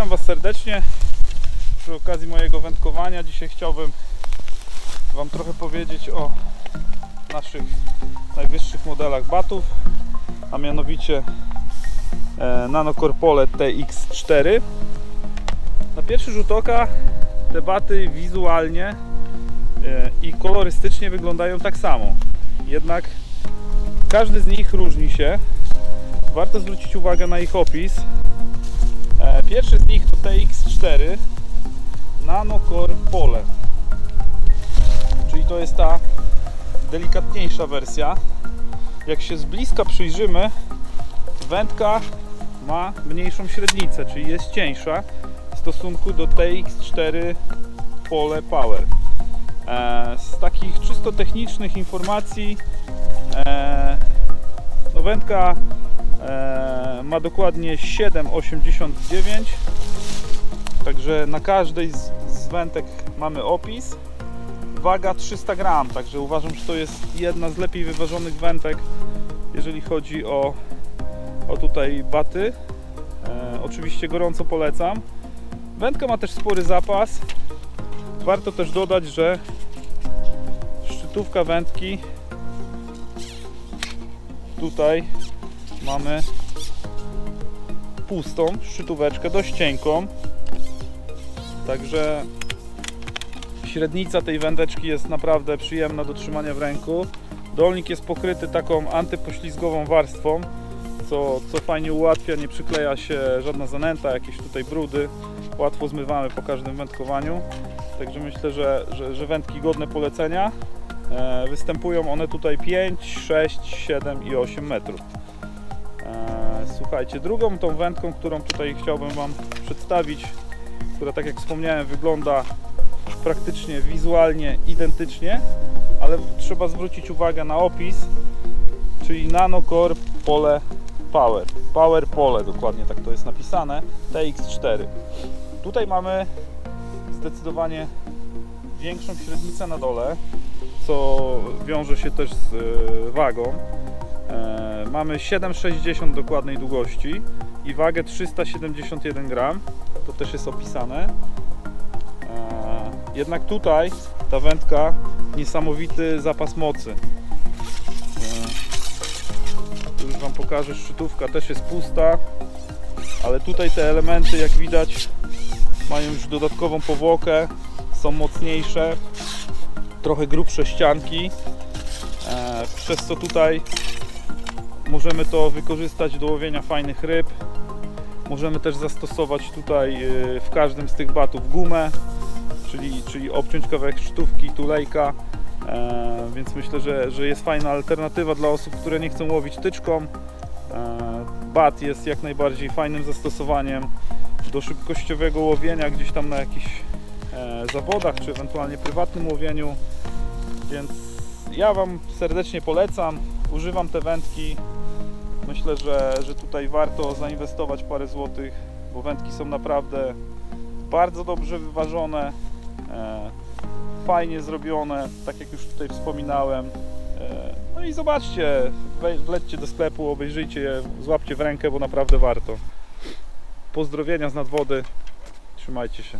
Witam Was serdecznie przy okazji mojego wędkowania. Dzisiaj chciałbym Wam trochę powiedzieć o naszych najwyższych modelach batów, a mianowicie e, Nanocorpole TX4. Na pierwszy rzut oka te baty wizualnie e, i kolorystycznie wyglądają tak samo. Jednak każdy z nich różni się. Warto zwrócić uwagę na ich opis. Pierwszy z nich to TX4 Nanocore Pole. Czyli to jest ta delikatniejsza wersja. Jak się z bliska przyjrzymy, wędka ma mniejszą średnicę, czyli jest cieńsza w stosunku do TX4 Pole Power. E, Z takich czysto technicznych informacji e, no wędka ma dokładnie 7,89 także na każdej z, wędek mamy opis. Waga 300 gram także uważam, że to jest jedna z lepiej wyważonych wędek jeżeli chodzi o, o tutaj baty. E, oczywiście gorąco polecam. Wędka ma też spory zapas. Warto też dodać, że szczytówka wędki tutaj mamy pustą szczytóweczkę, dość cienką. Także średnica tej wędeczki jest naprawdę przyjemna do trzymania w ręku. Dolnik jest pokryty taką antypoślizgową warstwą, co, co fajnie ułatwia, nie przykleja się żadna zanęta, jakieś tutaj brudy. Łatwo zmywamy po każdym wędkowaniu. Także myślę, że, że, że wędki godne polecenia. E, Występują one tutaj 5, 6, 7 i 8 metrów. E, Słuchajcie, drugą tą wędką, którą tutaj chciałbym Wam przedstawić, która tak jak wspomniałem wygląda praktycznie wizualnie identycznie, ale trzeba zwrócić uwagę na opis, czyli Nanocore Pole Power. Power Pole, dokładnie tak to jest napisane, TX4. Tutaj mamy zdecydowanie większą średnicę na dole, co wiąże się też z e, wagą. Mamy 7,60 dokładnej długości i wagę 371 gram. To też jest opisane. E, Jednak tutaj ta wędka niesamowity zapas mocy. E, Tu już Wam pokażę, szczytówka też jest pusta, ale tutaj te elementy jak widać mają już dodatkową powłokę, są mocniejsze, trochę grubsze ścianki, e, przez co tutaj możemy to wykorzystać do łowienia fajnych ryb. Możemy też zastosować tutaj e, w każdym z tych batów gumę, czyli, czyli obciąć kawałek szczytówki, tulejka, e, więc myślę, że, że jest fajna alternatywa dla osób, które nie chcą łowić tyczką. E, Bat jest jak najbardziej fajnym zastosowaniem do szybkościowego łowienia gdzieś tam na jakichś e, zawodach, czy ewentualnie prywatnym łowieniu. Więc ja Wam serdecznie polecam. Używam te wędki. Myślę, że, że tutaj warto zainwestować parę złotych, bo wędki są naprawdę bardzo dobrze wyważone, e, fajnie zrobione, tak jak już tutaj wspominałem. E, no i zobaczcie, wlećcie do sklepu, obejrzyjcie je, złapcie w rękę, bo naprawdę warto. Pozdrowienia z nadwody. Trzymajcie się.